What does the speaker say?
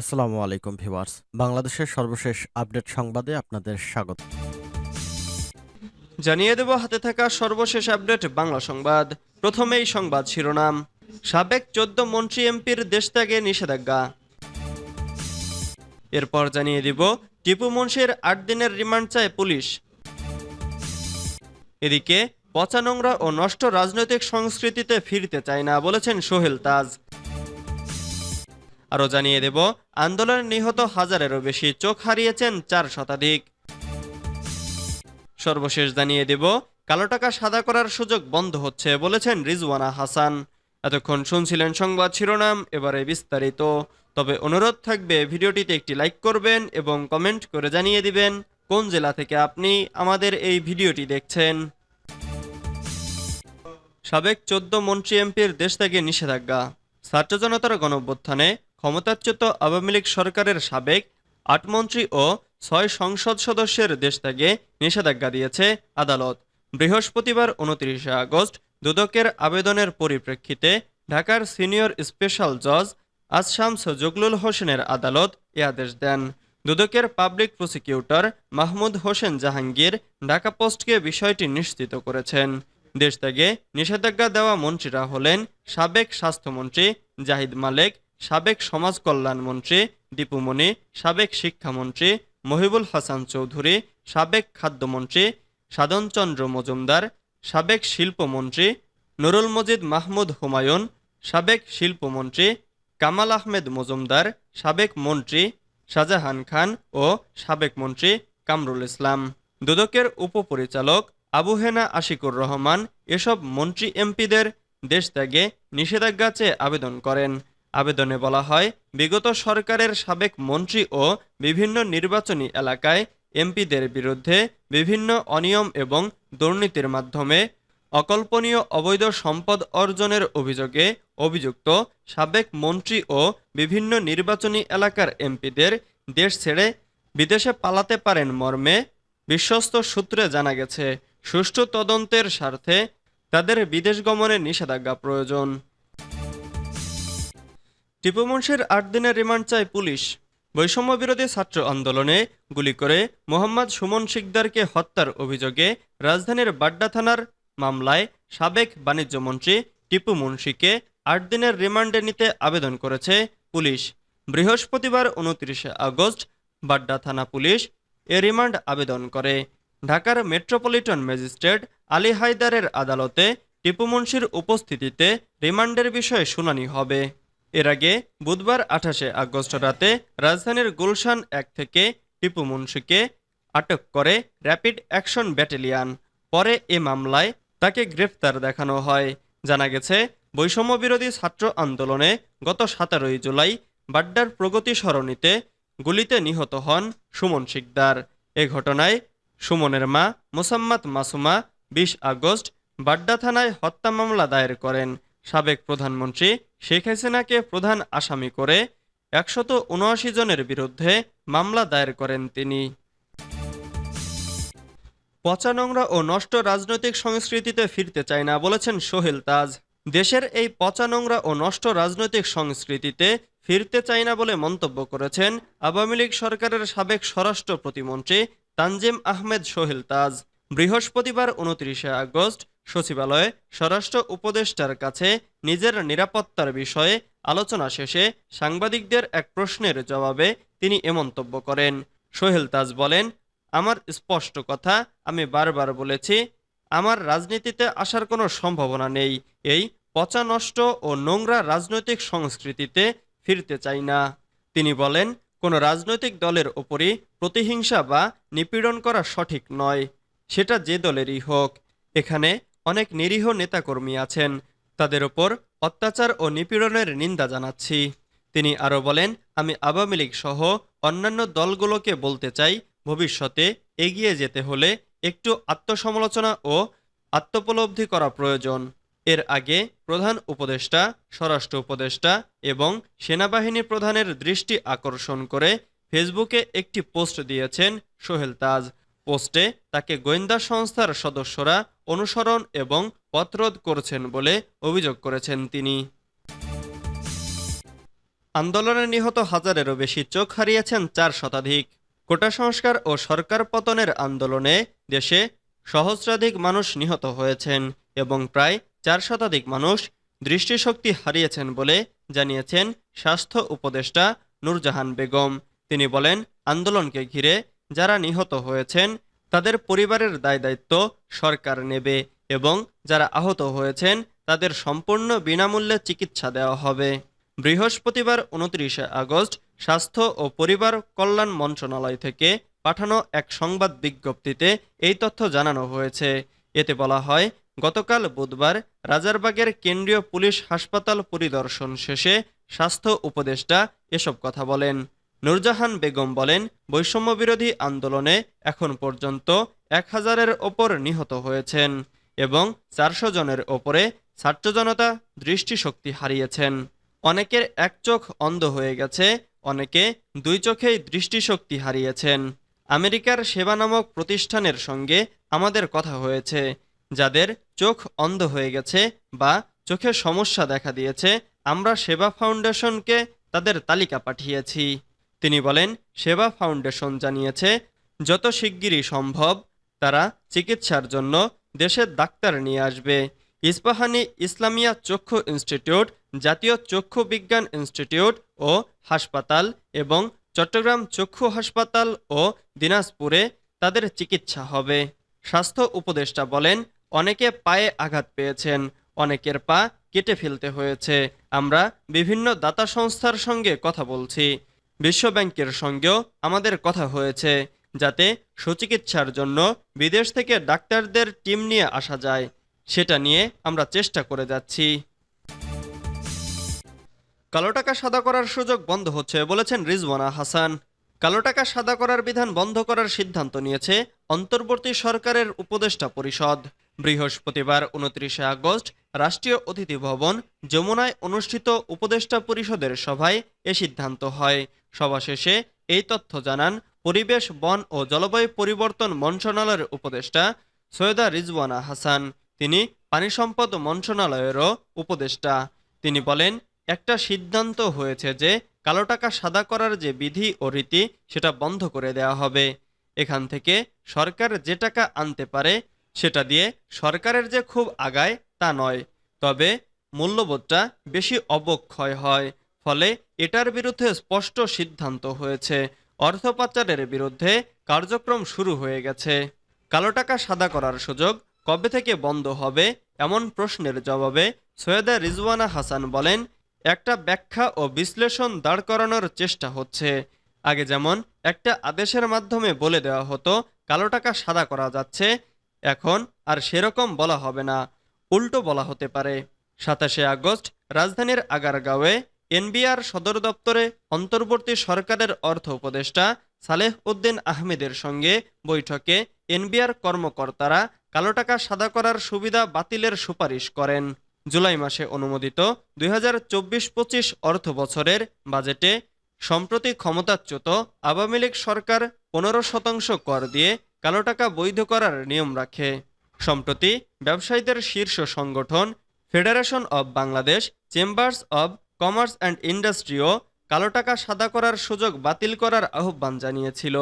আসসালামু আলাইকুম ভিউয়ার্স। বাংলাদেশের সর্বশেষ আপডেট সংবাদে আপনাদের স্বাগত। জানিয়ে দেব, হাতে থাকা সর্বশেষ আপডেট বাংলা সংবাদ। প্রথমেই সংবাদ শিরোনাম। সাবেক চোদ্দ মন্ত্রী এমপির দেশত্যাগে নিষেধাজ্ঞা। এরপর জানিয়ে দিব, টিপু মুন্সির আট দিনের রিমান্ড চায় পুলিশ। এদিকে, পচা নোংরা ও নষ্ট রাজনৈতিক সংস্কৃতিতে ফিরতে চায় না বলেছেন সোহেল তাজ। আরও জানিয়ে দেব, আন্দোলনে নিহত হাজারেরও বেশি চোখ হারিয়েছেন চার শতাধিক। সর্বশেষ জানিয়ে দেব, কালো টাকা সাদা করার সুযোগ বন্ধ হচ্ছে বলেছেন রিজওয়ানা হাসান। এতক্ষণ শুনছিলেন সংবাদ শিরোনাম, এবারে বিস্তারিত। তবে অনুরোধ থাকবে, ভিডিওটিতে একটি লাইক করবেন এবং কমেন্ট করে জানিয়ে দিবেন কোন জেলা থেকে আপনি আমাদের এই ভিডিওটি দেখছেন। সাবেক চোদ্দ মন্ত্রী এমপির দেশ থেকে নিষেধাজ্ঞা। ছাত্র জনতার গণঅভ্যুত্থানে ক্ষমতাচ্যুত আওয়ামী লীগ সরকারের সাবেক আট মন্ত্রী ও ছয় সংসদ সদস্যের দেশ নিষেধাজ্ঞা দিয়েছে আদালত। বৃহস্পতিবার উনত্রিশে আগস্ট দুদকের আবেদনের পরিপ্রেক্ষিতে ঢাকার সিনিয়র স্পেশাল জজ আসামস জগলুল হোসেনের আদালত এ আদেশ দেন। দুদকের পাবলিক প্রসিকিউটর মাহমুদ হোসেন জাহাঙ্গীর ঢাকা পোস্টকে বিষয়টি নিশ্চিত করেছেন। দেশ নিষেধাজ্ঞা দেওয়া মন্ত্রীরা হলেন সাবেক স্বাস্থ্যমন্ত্রী জাহিদ মালেক সাবেক সমাজ কল্যাণ মন্ত্রী দীপুমণি সাবেক শিক্ষামন্ত্রী মহিবুল হাসান চৌধুরী, সাবেক খাদ্যমন্ত্রী সাধনচন্দ্র মজুমদার, সাবেক শিল্পমন্ত্রী নুরুল মজিদ মাহমুদ হুমায়ুন, সাবেক শিল্পমন্ত্রী কামাল আহমেদ মজুমদার, সাবেক মন্ত্রী শাহজাহান খান ও সাবেক মন্ত্রী কামরুল ইসলাম। দুদকের উপপরিচালক আবু হেনা আশিকুর রহমান এসব মন্ত্রী এমপিদের দেশ ত্যাগে নিষেধাজ্ঞা চেয়ে আবেদন করেন। আবেদনে বলা হয়, বিগত সরকারের সাবেক মন্ত্রী ও বিভিন্ন নির্বাচনী এলাকায় এমপিদের বিরুদ্ধে বিভিন্ন অনিয়ম এবং দুর্নীতির মাধ্যমে অকল্পনীয় অবৈধ সম্পদ অর্জনের অভিযোগে অভিযুক্ত সাবেক মন্ত্রী ও বিভিন্ন নির্বাচনী এলাকার এমপিদের দেশ ছেড়ে বিদেশে পালাতে পারেন মর্মে বিশ্বস্ত সূত্রে জানা গেছে। সুষ্ঠু তদন্তের স্বার্থে তাদের বিদেশ গমনে নিষেধাজ্ঞা প্রয়োজন। টিপু মুন্সির আট দিনের রিমান্ড চায় পুলিশ। বৈষম্য বিরোধী ছাত্র আন্দোলনে গুলি করে মোহাম্মদ সুমন শিকদারকে হত্যার অভিযোগে রাজধানীর বাড্ডা থানার মামলায় সাবেক বাণিজ্যমন্ত্রী টিপু মুন্সিকে আট দিনের রিমান্ডে নিতে আবেদন করেছে পুলিশ। বৃহস্পতিবার উনত্রিশে আগস্ট বাড্ডা থানা পুলিশ এ রিমান্ড আবেদন করে। ঢাকার মেট্রোপলিটন ম্যাজিস্ট্রেট আলী হায়দারের আদালতে টিপু মুন্সির উপস্থিতিতে রিমান্ডের বিষয়ে শুনানি হবে। এর আগে বুধবার আঠাশে আগস্ট রাতে রাজধানীর গুলশান এক থেকে টিপু মুন্সিকে আটক করে র্যাপিড অ্যাকশন ব্যাটালিয়ান। পরে এ মামলায় তাকে গ্রেফতার দেখানো হয়। জানা গেছে বৈষম্য বিরোধী ছাত্র আন্দোলনে গত সতেরোই জুলাই বাড্ডার প্রগতি সরণিতে গুলিতে নিহত হন সুমন শিকদার। এ ঘটনায় সুমনের মা মোসাম্মদ মাসুমা বিশ আগস্ট বাড্ডা থানায় হত্যা মামলা দায়ের করেন। সাবেক প্রধানমন্ত্রী শেখ হাসিনাকে প্রধান আসামি করে একশত উনআশি জনের বিরুদ্ধে মামলা দায়ের করেন তিনি। পচা নোংরা ও নষ্ট রাজনৈতিক সংস্কৃতিতে ফিরতে চায় না বলেছেন সোহেল তাজ। দেশের এই পচা নোংরা ও নষ্ট রাজনৈতিক সংস্কৃতিতে ফিরতে চায় না বলে মন্তব্য করেছেন আওয়ামী লীগ সরকারের সাবেক স্বরাষ্ট্র প্রতিমন্ত্রী তানজিম আহমেদ সোহেল তাজ। বৃহস্পতিবার উনত্রিশে আগস্ট সচিবালয়ে স্বরাষ্ট্র উপদেষ্টার কাছে নিজের নিরাপত্তার বিষয়ে আলোচনা শেষে সাংবাদিকদের এক প্রশ্নের জবাবে তিনি এ মন্তব্য করেন। সোহেল তাজ বলেন, আমার স্পষ্ট কথা, আমি বারবার বলেছি, আমার রাজনীতিতে আসার কোনো সম্ভাবনা নেই। এই পচা নষ্ট ও নোংরা রাজনৈতিক সংস্কৃতিতে ফিরতে চাই না। তিনি বলেন, কোনো রাজনৈতিক দলের ওপরই প্রতিহিংসা বা নিপীড়ন করা সঠিক নয়। সেটা যে দলেরই হোক। এখানে অনেক নিরীহ নেতাকর্মী আছেন। তাদের ওপর অত্যাচার ও নিপীড়নের নিন্দা জানাচ্ছি। তিনি আরও বলেন, আমি আওয়ামী লীগ সহ অন্যান্য দলগুলোকে বলতে চাই, ভবিষ্যতে এগিয়ে যেতে হলে একটু আত্মসমালোচনা ও আত্মোপলব্ধি করা প্রয়োজন। এর আগে প্রধান উপদেষ্টা, স্বরাষ্ট্র উপদেষ্টা এবং সেনাবাহিনী প্রধানের দৃষ্টি আকর্ষণ করে ফেসবুকে একটি পোস্ট দিয়েছেন সোহেল তাজ। পোস্টে তাকে গোয়েন্দা সংস্থার সদস্যরা অনুসরণ এবং পথরোধ করছেন বলে অভিযোগ করেছেন তিনি। আন্দোলনে নিহত হাজারেরও বেশি চোখ হারিয়েছেন চার শতাধিক। কোটা সংস্কার ও সরকার পতনের আন্দোলনে দেশে সহস্রাধিক মানুষ নিহত হয়েছেন এবং প্রায় চার শতাধিক মানুষ দৃষ্টিশক্তি হারিয়েছেন বলে জানিয়েছেন স্বাস্থ্য উপদেষ্টা নূরজাহান বেগম। তিনি বলেন, আন্দোলনকে ঘিরে যারা নিহত হয়েছেন, তাদের পরিবারের দায় দায়িত্ব সরকার নেবে এবং যারা আহত হয়েছেন, তাদের সম্পূর্ণ বিনামূল্যে চিকিৎসা দেওয়া হবে। বৃহস্পতিবার উনত্রিশে আগস্ট স্বাস্থ্য ও পরিবার কল্যাণ মন্ত্রণালয় থেকে পাঠানো এক সংবাদ বিজ্ঞপ্তিতে এই তথ্য জানানো হয়েছে। এতে বলা হয়, গতকাল বুধবার রাজারবাগের কেন্দ্রীয় পুলিশ হাসপাতাল পরিদর্শন শেষে স্বাস্থ্য উপদেষ্টা এসব কথা বলেন। নূরজাহান বেগম বলেন, বৈষম্যবিরোধী আন্দোলনে এখন পর্যন্ত এক হাজারের ওপর নিহত হয়েছেন এবং চারশো জনের ওপরে ছাত্র জনতা দৃষ্টিশক্তি হারিয়েছেন। অনেকের এক চোখ অন্ধ হয়ে গেছে, অনেকে দুই চোখেই দৃষ্টিশক্তি হারিয়েছেন। আমেরিকার সেবা নামক প্রতিষ্ঠানের সঙ্গে আমাদের কথা হয়েছে। যাদের চোখ অন্ধ হয়ে গেছে বা চোখে সমস্যা দেখা দিয়েছে, আমরা সেবা ফাউন্ডেশনকে তাদের তালিকা পাঠিয়েছি। তিনি বলেন, সেবা ফাউন্ডেশন জানিয়েছে, যত শিগগিরই সম্ভব তারা চিকিৎসার জন্য দেশের ডাক্তার নিয়ে আসবে। ইস্পাহানি ইসলামিয়া চক্ষু ইনস্টিটিউট, জাতীয় চক্ষু বিজ্ঞান ইনস্টিটিউট ও হাসপাতাল এবং চট্টগ্রাম চক্ষু হাসপাতাল ও দিনাজপুরে তাদের চিকিৎসা হবে। স্বাস্থ্য উপদেষ্টা বলেন, অনেকে পায়ে আঘাত পেয়েছেন, অনেকের পা কেটে ফেলতে হয়েছে। আমরা বিভিন্ন দাতা সংস্থার সঙ্গে কথা বলছি। বিশ্বব্যাংকের সঙ্গেও আমাদের কথা হয়েছে, যাতে সুচিকিৎসার জন্য বিদেশ থেকে ডাক্তারদের টিম নিয়ে আসা যায়। সেটা নিয়ে আমরা চেষ্টা করে যাচ্ছি। কালো টাকা সাদা করার সুযোগ বন্ধ হচ্ছে, বলেছেন রিজওয়ানা হাসান। কালো টাকা সাদা করার বিধান বন্ধ করার সিদ্ধান্ত নিয়েছে অন্তর্বর্তী সরকারের উপদেষ্টা পরিষদ। বৃহস্পতিবার উনত্রিশে আগস্ট রাষ্ট্রীয় অতিথি ভবন যমুনায় অনুষ্ঠিত উপদেষ্টা পরিষদের সভায় এ সিদ্ধান্ত হয়। সভা শেষে এই তথ্য জানান পরিবেশ, বন ও জলবায়ু পরিবর্তন মন্ত্রণালয়ের উপদেষ্টা সৈয়দা রিজওয়ানা হাসান। তিনি পানি সম্পদ মন্ত্রণালয়েরও উপদেষ্টা। তিনি বলেন, একটা সিদ্ধান্ত হয়েছে যে কালো টাকা সাদা করার যে বিধি ও রীতি, সেটা বন্ধ করে দেওয়া হবে। এখান থেকে সরকার যে টাকা আনতে পারে, সেটা দিয়ে সরকারের যে খুব আগায়, তা নয়। তবে মূল্যবোধটা বেশি অবক্ষয় হয়, ফলে এটার বিরুদ্ধে স্পষ্ট সিদ্ধান্ত হয়েছে। অর্থ পাচারের বিরুদ্ধে কার্যক্রম শুরু হয়ে গেছে। কালো টাকা সাদা করার সুযোগ কবে থেকে বন্ধ হবে, এমন প্রশ্নের জবাবে সৈয়দা রিজওয়ানা হাসান বলেন একটা ব্যাখ্যা ও বিশ্লেষণ দাঁড় করানোর চেষ্টা হচ্ছে। আগে যেমন, একটা আদেশের মাধ্যমে বলে দেওয়া হতো, কালো টাকা সাদা করা যাচ্ছে, এখন আর সেরকম বলা হবে না, উল্টো বলা হতে পারে। সাতাশে আগস্ট, রাজধানীর আগারগাঁওয়ে এনবিআর সদর দপ্তরে অন্তর্বর্তী সরকারের অর্থ উপদেষ্টা সালেহ উদ্দিন আহমেদের সঙ্গে বৈঠকে এনবিআর কর্মকর্তারা কালো টাকা সাদা করার সুবিধা বাতিলের সুপারিশ করেন। জুলাই মাসে অনুমোদিত দুই হাজার চব্বিশ পঁচিশ অর্থ বছরের বাজেটে সম্প্রতি ক্ষমতাচ্যুত আওয়ামী লীগ সরকার পনেরো শতাংশ কর দিয়ে কালো টাকা বৈধ করার নিয়ম রাখে। সম্প্রতি ব্যবসায়ীদের শীর্ষ সংগঠন federation of Bangladesh chambers of commerce and ইন্ডাস্ট্রিও কালো টাকা সাদা করার সুযোগ বাতিল করার আহ্বান জানিয়েছিল।